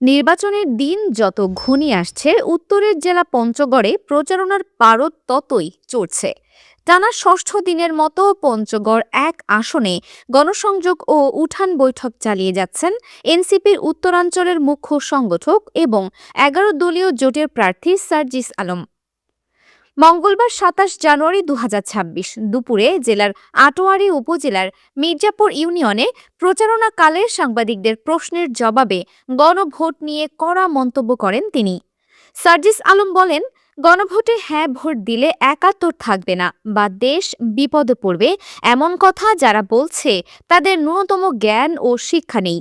নির্বাচনের দিন যত ঘনিয়ে আসছে, উত্তরের জেলা পঞ্চগড়ে প্রচারণার পারদ ততই চড়ছে। টানা ষষ্ঠ দিনের মতো পঞ্চগড় এক আসনে গণসংযোগ ও উঠান বৈঠক চালিয়ে যাচ্ছেন এনসিপির উত্তরাঞ্চলের মুখ্য সংগঠক এবং এগারো দলীয় জোটের প্রার্থী সার্জিস আলম। মঙ্গলবার সাতাশ জানুয়ারি দু হাজার ছাব্বিশ দুপুরে জেলার আটোয়ারি উপজেলার মির্জাপুর ইউনিয়নে প্রচারণাকালে সাংবাদিকদের প্রশ্নের জবাবে গণভোট নিয়ে কড়া মন্তব্য করেন তিনি। সার্জিস আলম বলেন, গণভোটে হ্যাঁ ভোট দিলে একাত্তর থাকবে না বা দেশ বিপদে পড়বে। এমন কথা যারা বলছে, তাদের ন্যূনতম জ্ঞান ও শিক্ষা নেই।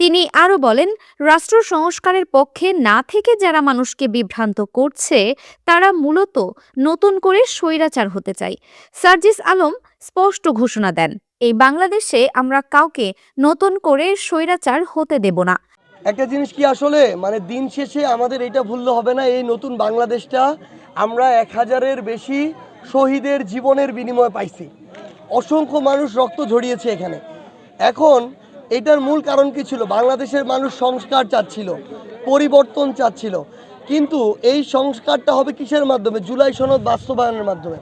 তিনি আরও বলেন, রাষ্ট্র সংস্কারের পক্ষে না থেকে যারা মানুষকে বিভ্রান্ত করছে, তারা মূলত নতুন করে স্বৈরাচার হতে চায়। সার্জিস আলম স্পষ্ট ঘোষণা দেন, এই বাংলাদেশে আমরা কাউকে নতুন করে স্বৈরাচার হতে দেব না। একটা জিনিস কি আসলে? মানে দিন শেষে আমাদের এটা ভুললে হবে না, এই নতুন বাংলাদেশটা আমরা এক হাজারের বেশি শহীদের জীবনের বিনিময় পাইছি। অসংখ্য মানুষ রক্ত ঝরিয়েছে এখানে। এখন এটার মূল কারণ কি ছিল? বাংলাদেশের মানুষ সংস্কার চাচ্ছিল, পরিবর্তন চাচ্ছিল। কিন্তু এই সংস্কারটা হবে কিসের মাধ্যমে? জুলাই সনদ বাস্তবায়নের মাধ্যমে।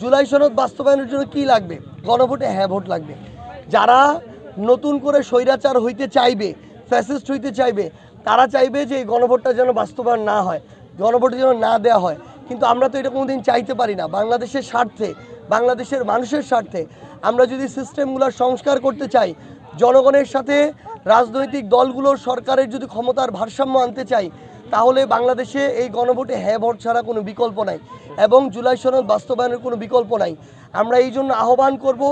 জুলাই সনদ বাস্তবায়নের জন্য কি লাগবে? গণভোটে হ্যাঁ ভোট লাগবে। যারা নতুন করে স্বৈরাচার হইতে চাইবে, ফ্যাসিস্ট হইতে চাইবে, তারা চাইবে যে এই গণভোটটা যেন বাস্তবায়ন না হয়, গণভোটে যেন না দেওয়া হয়। কিন্তু আমরা তো এটা কোনোদিন চাইতে পারি না। বাংলাদেশের স্বার্থে, বাংলাদেশের মানুষের স্বার্থে আমরা যদি সিস্টেমগুলোর সংস্কার করতে চাই জনগণের সাথে রাজনৈতিক দলগুলোর সরকারের যদি ক্ষমতার ভারসাম্য আনতে চাই তাহলে বাংলাদেশে এই গণভোটে হ্যাঁ ভোট ছাড়া কোনো বিকল্প নাই এবং জুলাই সনদ বাস্তবায়নের কোনো বিকল্প নাই। আমরা এই জন্য আহ্বান করব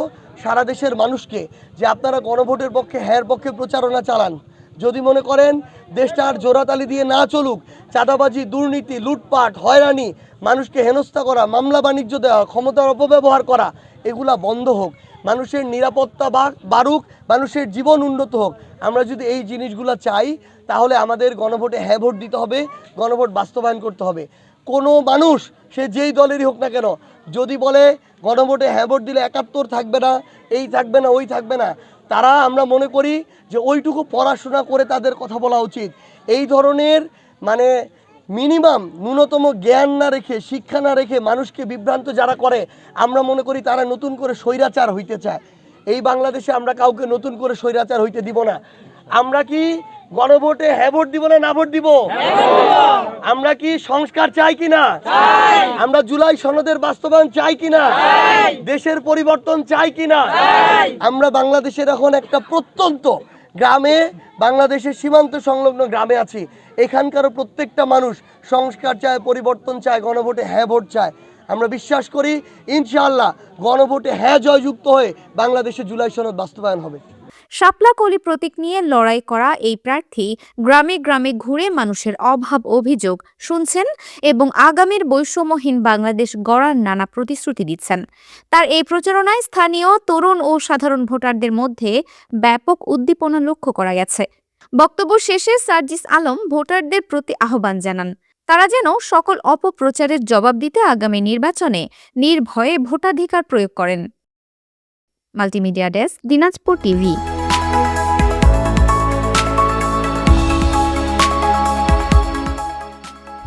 সারা দেশের মানুষকে যে আপনারা গণভোটের পক্ষে হ্যার পক্ষে প্রচারণা চালান। যদি মনে করেন দেশটা আর জোরাতালি দিয়ে না চলুক, চাঁদাবাজি, দুর্নীতি, লুটপাট, হয়রানি, মানুষকে হেনস্থা করা, মামলা বাণিজ্য দেওয়া, ক্ষমতার অপব্যবহার করা, এগুলা বন্ধ হোক। মানুষের নিরাপত্তা বাড়ুক, মানুষের জীবন উন্নত হোক। আমরা যদি এই জিনিসগুলো চাই, তাহলে আমাদের গণভোটে হ্যাঁ ভোট দিতে হবে, গণভোট বাস্তবায়ন করতে হবে। কোনো মানুষ, সে যেই দলেরই হোক না কেন, যদি বলে গণভোটে হ্যাঁ ভোট দিলে একাত্তর থাকবে না, এই থাকবে না, ওই থাকবে না, তারা আমরা মনে করি যে ওইটুকু পড়াশোনা করে তাদের কথা বলা উচিত। এই ধরনের মানে মিনিমাম ন্যূনতম জ্ঞান না রেখে, শিক্ষা না রেখে মানুষকে বিভ্রান্ত যারা করে, আমরা মনে করি তারা নতুন করে স্বৈরাচার হইতে চায়। এই বাংলাদেশে আমরা কাউকে নতুন করে স্বৈরাচার হইতে দিব না। আমরা কি গণভোটে হ্যাঁ ভোট দিব না না ভোট দিব? আমরা কি সংস্কার চাই কিনা? আমরা জুলাই সনদের বাস্তবায়ন চাই কিনা? দেশের পরিবর্তন চাই কিনা? আমরা বাংলাদেশের এখন একটা প্রত্যন্ত গ্রামে, বাংলাদেশের সীমান্ত সংলগ্ন গ্রামে আছি। এখানকারও প্রত্যেকটা মানুষ সংস্কার চায়, পরিবর্তন চায়, গণভোটে হ্যাঁ ভোট চায়। আমরা বিশ্বাস করি, ইনশাআল্লাহ গণভোটে হ্যাঁ জয়যুক্ত হয়ে বাংলাদেশে জুলাই সনদ বাস্তবায়ন হবে। শাপলা কলি প্রতীক নিয়ে লড়াই করা এই প্রার্থী গ্রামে গ্রামে ঘুরে মানুষের অভাব অভিযোগ শুনছেন এবং আগামীর বৈষম্যহীন বাংলাদেশ গড়ার নানা প্রতিশ্রুতি দিচ্ছেন। তার এই প্রচারণায় স্থানীয় তরুণ ও সাধারণ ভোটারদের মধ্যে ব্যাপক উদ্দীপনা লক্ষ্য করা গেছে। বক্তব্য শেষে সার্জিস আলম ভোটারদের প্রতি আহ্বান জানান, তারা যেন সকল অপপ্রচারের জবাব দিতে আগামী নির্বাচনে নির্ভয়ে ভোটাধিকার প্রয়োগ করেন। Multimedia desk, Dinajpur TV.